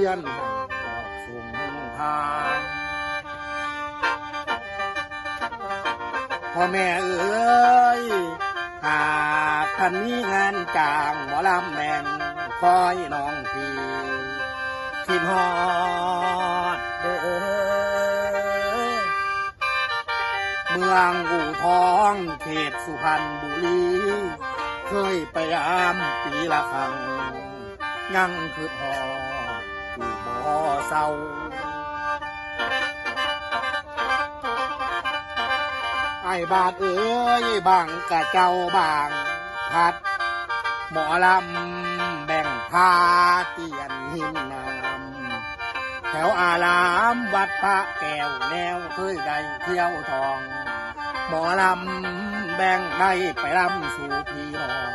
เรียนให้ดอกสุงทางพ่อแม่เอ้ยหากท่านมีงานจ้างหมอลำแมนคอยน้องพี่คิดฮอดเด้อเมืองอู่ทองเขตสุพรรณบุรี เคยไปยามปีละครั้งยังคือพอ อยู่บ่เศร้าไอ้บาทเอ้ยบางกะเจ้าบางพัด หมอลำแบ่งพาเตียนหินน้ำแถวอารามวัดพระแก้วแนวเคยได้เที่ยวทอง หมอลำแบ่งได้ไปลำสู่พี่น้อง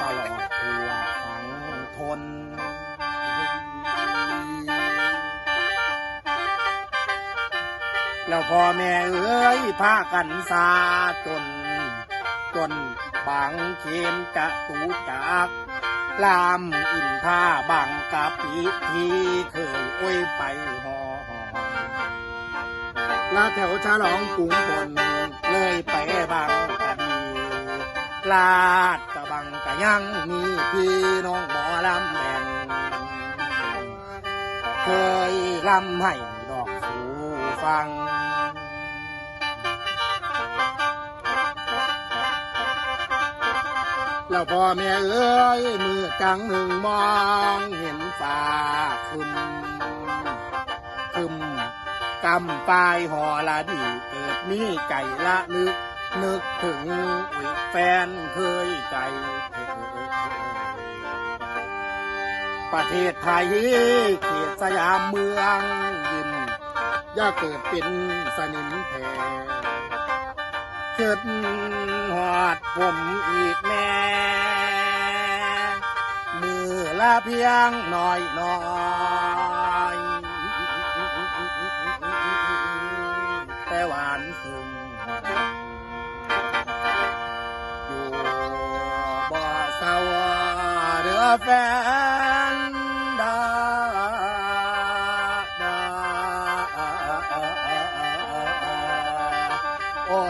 ตลอดทั่วฝังทน แล้วพ่อแม่เอ้ยพากันสาจน จนบางเขนจะตูจาก ลามอินท่าบางกะปิที่เคยอ้ยไปหอลาแถวฉลองกรุงบนเลยไปบางกะดี ลาดกะบังกะยังมีพี่น้องหมอลำแบ่งเคยลำให้ดอกสูฟัง แล้วพ่อแม่เอ้ยมือจังหนึ่งมองเห็นฟ้าคึมคึมกำปลายหอละดีเกิดมีใจละลึก นึกถึงอุยแฟนเคยใจประเทศไทยเขตสยามเมืองยิ้มอย่าเกิดเป็นสนิมแพรเกิดหอดผมอีกแเพียงหน่อยหน่อยแต่หวานซึ้งอยู่บ่สเศร้าเรือแฟนดาดาโอ้